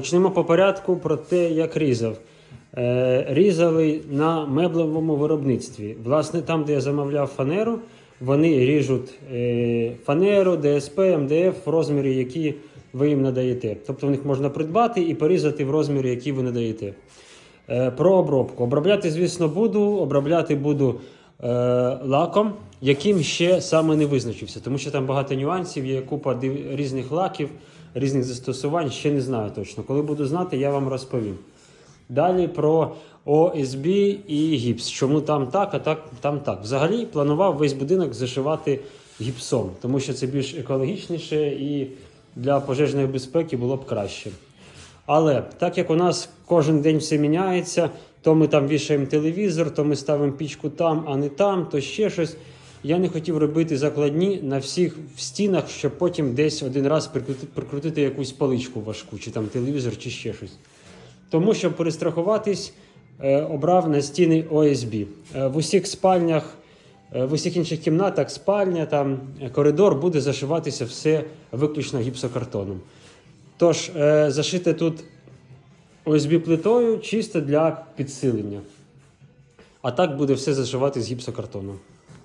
Почнемо по порядку про те, як різав. Е, різали на меблевому виробництві. Власне, там, де я замовляв фанеру, вони ріжуть е, фанеру, ДСП, МДФ в розмірі, які ви їм надаєте. Тобто в них можна придбати і порізати в розмірі, який ви надаєте. Е, про обробку. Обробляти, звісно, буду. Обробляти буду лаком, яким ще саме не визначився, тому що там багато нюансів, є купа різних лаків, різних застосувань. Ще не знаю точно. Коли буду знати, я вам розповім. Далі про ОСБ і гіпс. Чому там так, а так, там так. Взагалі планував весь будинок зашивати гіпсом, тому що це більш екологічніше і для пожежної безпеки було б краще. Але так як у нас кожен день все міняється, то ми там вішаємо телевізор, то ми ставимо пічку там, а не там, то ще щось. Я не хотів робити закладні на всіх в стінах, щоб потім десь один раз прикрути, прикрутити якусь паличку важку, чи там телевізор, чи ще щось. Тому, щоб перестрахуватись, е, обрав на стіни ОСБ. Е, В усіх спальнях, е, в усіх інших кімнатах, спальня, там, коридор буде зашиватися все виключно гіпсокартоном. Тож, зашити тут ОСБ плитою чисто для підсилення. А так буде все зашивати з гіпсокартону.